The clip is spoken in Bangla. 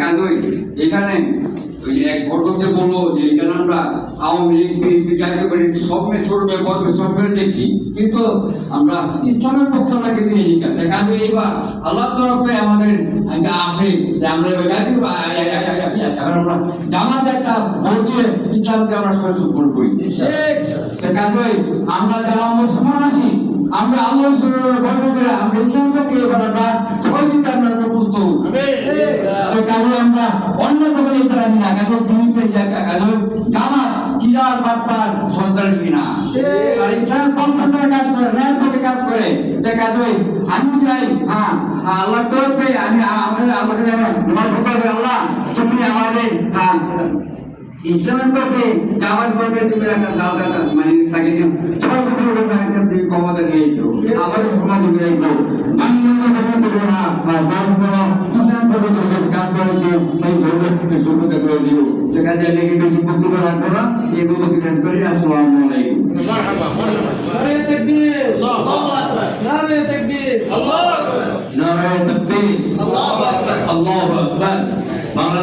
কাজই এখানে ওই এক ঘটককে বলল যে এখানে আমরা আওয়ামী লীগ বিএনপি জাতীয় পার্টি সব মেয়ে ছোট মেয়ে বড় মেয়ে সব মেয়ে দেখছি। কিন্তু আমরা ইসলামের পক্ষে আমরা কিন্তু এই কাজ কাজে এইবার আল্লাহ তরফে আমাদের আসে যে আমরা এবার জাতীয় এখন আমরা জামাতে একটা ভোট দিয়ে ইসলামকে আমরা সবাই সুপোর্ট করি কাজে আমরা যারা মুসলমান আছি আমরা আল্লাহ আমরা অন্য কোনো রাখি না কাজে বিরুদ্ধে কাজে জামাত চিরার বাপ্পার সন্তান কিনা আর ইসলাম পক্ষ থেকে কাজ করে ন্যায় পক্ষে কাজ করে যে কাজে আমি চাই হ্যাঁ আল্লাহ তরফে আমি আমাকে যেমন ভোটার আল্লাহ তুমি আমাদের হ্যাঁ ইসলামের পক্ষে জামাত পক্ষে তুমি একটা দাও দাদা মানে তাকে একটা তুমি ক্ষমতা দিয়েছ আমাদের ক্ষমতা দিয়েছ বাংলাদেশের সেই শুরু করে দিও। সেখানে লেগে বেশি বক্তব্য রাখব না এগুলো শেষ করি? আসসালামু আলাইকুম। নারে তাকবীর। আল্লাহু আকবার নারে তাকবীর নারায়ণ তাকবীর। আল্লাহু আকবার। আল্লাহু আকবার। বাংলাদেশ